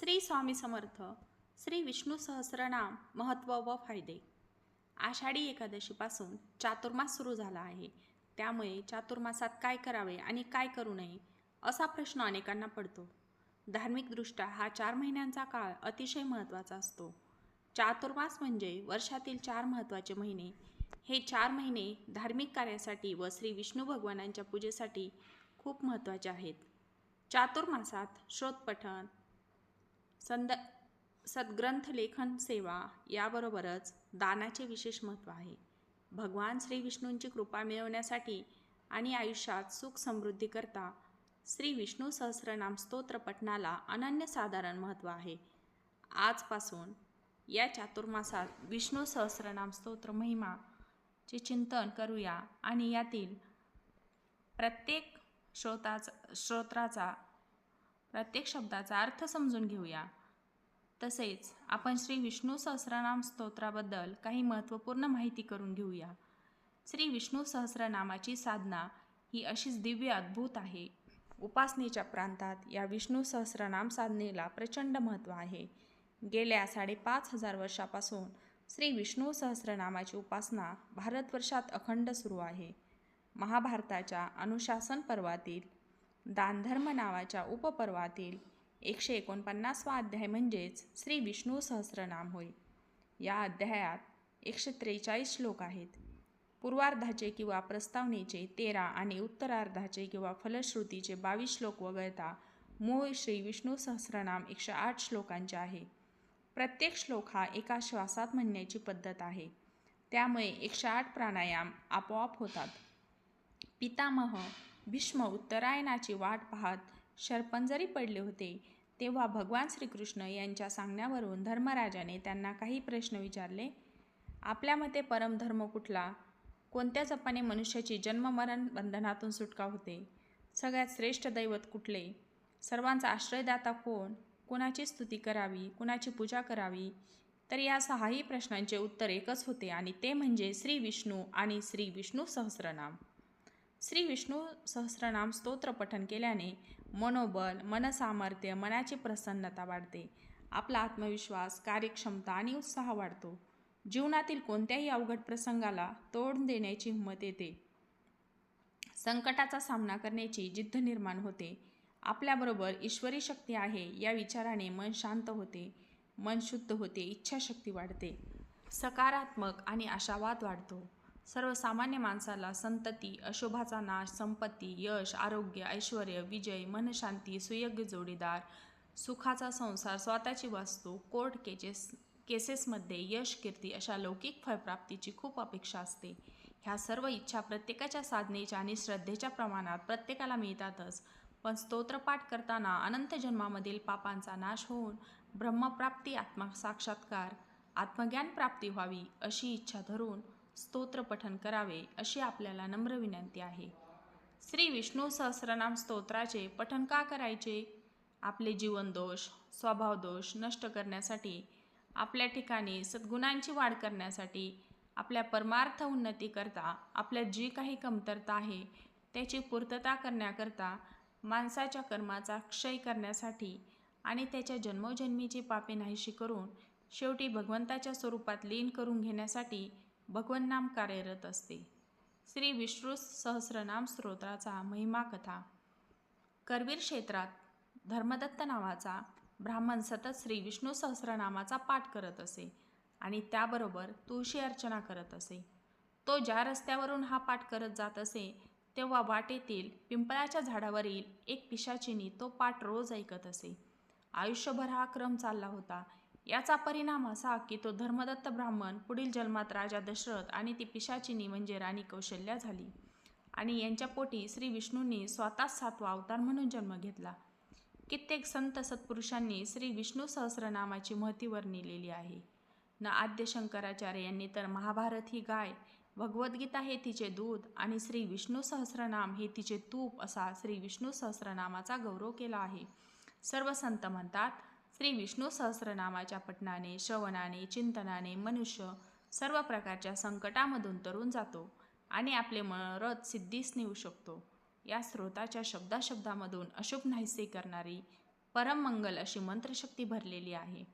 श्री स्वामी समर्थ श्री विष्णू सहस्रनाम महत्त्व व फायदे. आषाढी एकादशीपासून चातुर्मास सुरू झाला आहे. त्यामुळे चातुर्मासात काय करावे आणि काय करू नये असा प्रश्न अनेकांना पडतो. धार्मिकदृष्ट्या हा चार महिन्यांचा काळ अतिशय महत्त्वाचा असतो. चातुर्मास म्हणजे वर्षातील चार महत्त्वाचे महिने. हे चार महिने धार्मिक कार्यासाठी व श्री विष्णू भगवानांच्या पूजेसाठी खूप महत्त्वाचे आहेत. चातुर्मासात श्रोतपठण संद सद्ग्रंथ लेखन सेवा याबरोबरच दानाचे विशेष महत्त्व आहे. भगवान श्री विष्णूंची कृपा मिळवण्यासाठी आणि आयुष्यात सुख समृद्धीकरता श्री विष्णू सहस्रनाम स्तोत्र पठणाला अनन्यसाधारण महत्त्व आहे. आजपासून या चातुर्मासात विष्णू सहस्रनाम स्तोत्र महिमाचे चिंतन करूया आणि यातील प्रत्येक श्रोताचा श्रोत्राचा प्रत्येक शब्दाचा अर्थ समजून घेऊया. तसेच आपण श्री विष्णू सहस्रनाम स्तोत्राबद्दल काही महत्त्वपूर्ण माहिती करून घेऊया. श्री विष्णू सहस्रनामाची साधना ही अशीच दिव्य अद्भुत आहे. उपासनेच्या प्रांतात या विष्णू सहस्रनाम साधनेला प्रचंड महत्त्व आहे. गेल्या साडेपाच हजार वर्षापासून श्री विष्णू सहस्रनामाची उपासना भारतवर्षात अखंड सुरू आहे. महाभारताच्या अनुशासन पर्वातील दानधर्म नावाच्या उपपर्वातील एकशे एकोणपन्नासवा अध्याय म्हणजेच श्री विष्णू सहस्रनाम होय. या अध्यायात एकशे त्रेचाळीस श्लोक आहेत. पूर्वार्धाचे किंवा प्रस्तावनेचे तेरा आणि उत्तरार्धाचे किंवा फलश्रुतीचे बावीस श्लोक वगळता मूळ श्री विष्णू सहस्रनाम एकशे आठ श्लोकांचे आहे. प्रत्येक श्लोक हा एका श्वासात म्हणण्याची पद्धत आहे. त्यामुळे एकशे आठ प्राणायाम आपोआप होतात. पितामह भीष्म उत्तरायणाची वाट पाहत शरपंजरी पडले होते तेव्हा भगवान श्रीकृष्ण यांच्या सांगण्यावरून धर्मराजाने त्यांना काही प्रश्न विचारले. आपल्या मते परमधर्म कुठला? कोणत्या जपाने मनुष्याची जन्ममरण बंधनातून सुटका होते? सगळ्यात श्रेष्ठ दैवत कुठले? सर्वांचा आश्रयदाता कोण? कुणाची स्तुती करावी? कुणाची पूजा करावी? तर या सहाही प्रश्नांचे उत्तर एकच होते आणि ते म्हणजे श्री विष्णू आणि श्री विष्णू सहस्रनाम. श्री विष्णू सहस्रनाम स्तोत्र पठन केल्याने मनोबल मनसामर्थ्य मनाची प्रसन्नता वाढते. आपला आत्मविश्वास कार्यक्षमता आणि उत्साह वाढतो. जीवनातील कोणत्याही अवघड प्रसंगाला तोड देण्याची हिंमत येते. संकटाचा सामना करण्याची जिद्द निर्माण होते. आपल्याबरोबर ईश्वरी शक्ती आहे या विचाराने मन शांत होते. मन शुद्ध होते इच्छाशक्ती वाढते. सकारात्मक आणि आशावाद वाढतो. सर्वसामान्य माणसाला संतती अशोभाचा नाश संपत्ती यश आरोग्य ऐश्वर विजय मनशांती सुयोग्य जोडीदार सुखाचा संसार स्वतःची वास्तू कोर्ट केजेस केसेसमध्ये यश कीर्ती अशा लौकिक फळप्राप्तीची खूप अपेक्षा असते. ह्या सर्व इच्छा प्रत्येकाच्या साधनेच्या आणि श्रद्धेच्या प्रमाणात प्रत्येकाला मिळतातच. पण स्तोत्रपाठ करताना अनंत जन्मामधील पापांचा नाश होऊन ब्रह्मप्राप्ती आत्मसाक्षात्कार आत्मज्ञान प्राप्ती व्हावी अशी इच्छा धरून स्तोत्र पठन करावे अशी आपल्याला नम्र विनंती आहे. श्री विष्णू सहस्रनाम स्तोत्राचे पठन का करायचे? आपले जीवनदोष स्वभावदोष नष्ट करण्यासाठी आपल्या ठिकाणी सद्गुणांची वाढ करण्यासाठी आपल्या परमार्थ उन्नतीकरता आपल्या जी काही कमतरता आहे त्याची पूर्तता करण्याकरता माणसाच्या कर्माचा क्षय करण्यासाठी आणि त्याच्या जन्मोजन्मीची पापे नाहीशी करून शेवटी भगवंताच्या स्वरूपात लीन करून घेण्यासाठी भगवन्नाम कार्यरत असते. श्री विष्णू सहस्रनाम स्तोत्राचा महिमा कथा. करवीर क्षेत्रात धर्मदत्त नावाचा ब्राह्मण सतत श्री विष्णू सहस्रनामाचा पाठ करत असे आणि त्याबरोबर तुळशी अर्चना करत असे. तो ज्या रस्त्यावरून हा पाठ करत जात असे तेव्हा वाटेतील पिंपळाच्या झाडावरील एक पिशाचिनी तो पाठ रोज ऐकत असे. आयुष्यभर हा क्रम चालला होता. याचा परिणाम असा की तो धर्मदत्त ब्राह्मण पुढील जन्मात राजा दशरथ आणि ती पिशाचिनी म्हणजे राणी कौशल्या झाली. आणि यांच्या पोटी श्री विष्णूंनी स्वतःच सातवा अवतार म्हणून जन्म घेतला. कित्येक संत सत्पुरुषांनी श्री विष्णू सहस्रनामाची महतीवर नेलेली आहे. न आद्य शंकराचार्य यांनी तर महाभारत ही गाय भगवद्गीता हे तिचे दूध आणि श्री विष्णू सहस्रनाम हे तिचे तूप असा श्री विष्णू सहस्रनामाचा गौरव केला आहे. सर्व संत म्हणतात श्री विष्णू सहस्रनामाच्या पठणाने श्रवणाने चिंतनाने मनुष्य सर्व प्रकारच्या संकटामधून तरून जातो आणि आपले मनोरथ सिद्धीस नेऊ शकतो. या स्रोताच्या शब्दाशब्दामधून अशुभ नाहीसे करणारी परममंगल अशी मंत्रशक्ती भरलेली आहे.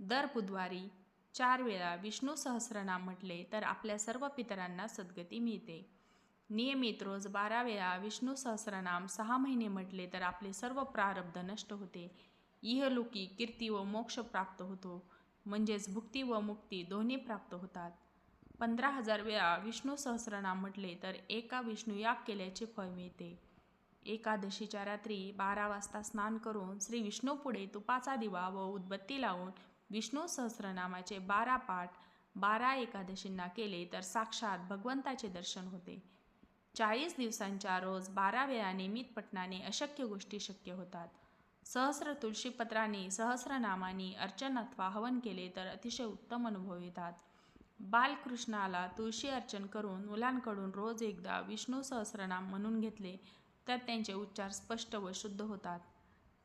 दर बुधवारी चार वेळा विष्णू सहस्रनाम म्हटले तर आपल्या सर्व पितरांना सद्गती मिळते. नियमित रोज बारा वेळा विष्णू सहस्रनाम सहा महिने म्हटले तर आपले सर्व प्रारब्ध नष्ट होते. इहलोकी कीर्ती व मोक्ष प्राप्त होतो. म्हणजेच भुक्ती व मुक्ती दोन्ही प्राप्त होतात. पंधरा हजार वेळा विष्णू सहस्रनाम म्हटले तर एका विष्णू याग केल्याचे फळ मिळते. एकादशीच्या रात्री बारा वाजता स्नान करून श्री विष्णूपुढे तुपाचा दिवा व उदबत्ती लावून विष्णू सहस्रनामाचे बारा पाठ बारा एकादशींना केले तर साक्षात भगवंताचे दर्शन होते. चाळीस दिवसांच्या रोज बारा वेळा नियमित पठणाने अशक्य गोष्टी शक्य होतात. सहस्र तुळशीपत्रांनी सहस्रनामानी अर्चन अथवा हवन केले तर अतिशय उत्तम अनुभव येतात. बालकृष्णाला तुळशी अर्चन करून मुलांकडून रोज एकदा विष्णू सहस्रनाम म्हणून घेतले तर त्यांचे उच्चार स्पष्ट व शुद्ध होतात.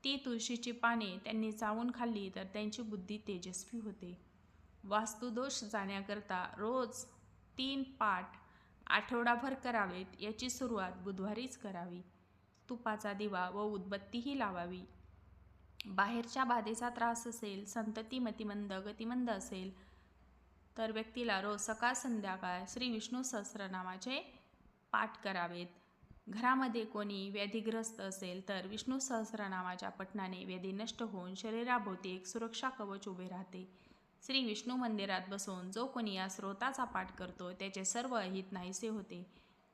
ती तुळशीची पाने त्यांनी चावून खाल्ली तर त्यांची बुद्धी तेजस्वी होते. वास्तुदोष जाण्याकरता रोज तीन पाठ आठवडाभर करावेत याची सुरुवात बुधवारीच करावी. तुपाचा दिवा व उदबत्तीही लावावी. बाहेरच्या बाधेचा त्रास असेल संतती मतिमंद गतिमंद असेल तर व्यक्तीला रोज सकाळ संध्याकाळ श्री विष्णू सहस्रनामाचे पाठ करावेत. घरामध्ये कोणी व्याधीग्रस्त असेल तर विष्णू सहस्रनामाच्या पठणाने व्याधी नष्ट होऊन शरीराभोवती एक सुरक्षा कवच उभे राहते. श्री विष्णू मंदिरात बसून जो कोणी या स्रोताचा पाठ करतो त्याचे सर्व अहित नाहीसे होते.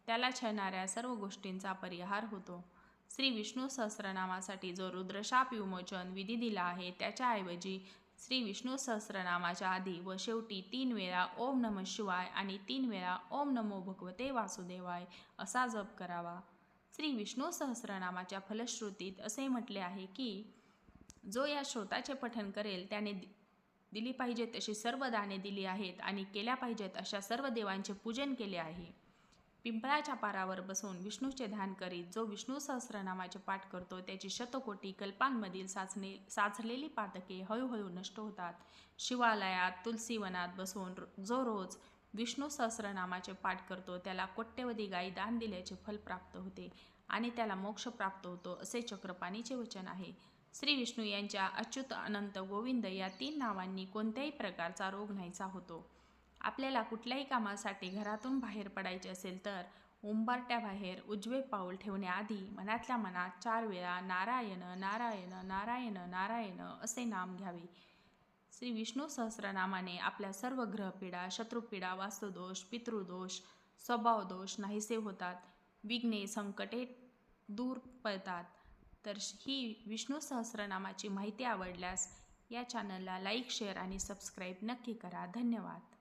त्याला छळणाऱ्या सर्व गोष्टींचा परिहार होतो. श्री विष्णू सहस्रनामासाठी जो रुद्रशाप विमोचन विधी दिला आहे त्याच्याऐवजी श्री विष्णू सहस्रनामाच्या आधी व शेवटी तीन वेळा ओम नम शिवाय आणि तीन वेळा ओम नमो भगवते वासुदेवाय असा जप करावा. श्री विष्णू सहस्रनामाच्या फलश्रुतीत असे म्हटले आहे की जो या श्रोताचे पठन करेल त्याने दिली पाहिजेत तशी सर्व दाने दिली आहेत आणि केल्या पाहिजेत अशा सर्व देवांचे पूजन केले आहे. पिंपळाच्या पारावर बसून विष्णूचे ध्यान करीत जो विष्णू सहस्रनामाचे पाठ करतो त्याची शतकोटी कल्पांमधील साचणे साचलेली पातके हळूहळू नष्ट होतात. शिवालयात तुलसीवनात बसून जो रोज विष्णू सहस्रनामाचे पाठ करतो त्याला कोट्यवधी गायी दान दिल्याचे फल प्राप्त होते आणि त्याला मोक्ष प्राप्त होतो असे चक्रपाणीचे वचन आहे. श्री विष्णू यांच्या अच्युत अनंत गोविंद या तीन नावांनी कोणत्याही प्रकारचा रोग नाहीसा होतो. आपल्याला कुठल्याही कामासाठी घरातून बाहेर पडायचे असेल तर उंबरट्याबाहेर उजवे पाऊल ठेवण्याआधी मनातल्या मनात चार वेळा नारायण नारायण नारायण नारायण असे नाम घ्यावे. श्री विष्णू सहस्रनामाने आपल्या सर्व ग्रहपीडा शत्रुपीडा वास्तुदोष पितृदोष स्वभावदोष नाहीसे होतात. विघ्ने संकटे दूर पळतात तर ही विष्णू सहस्रनामाची माहिती आवडल्यास या चॅनलला लाईक शेअर आणि सबस्क्राईब नक्की करा. धन्यवाद.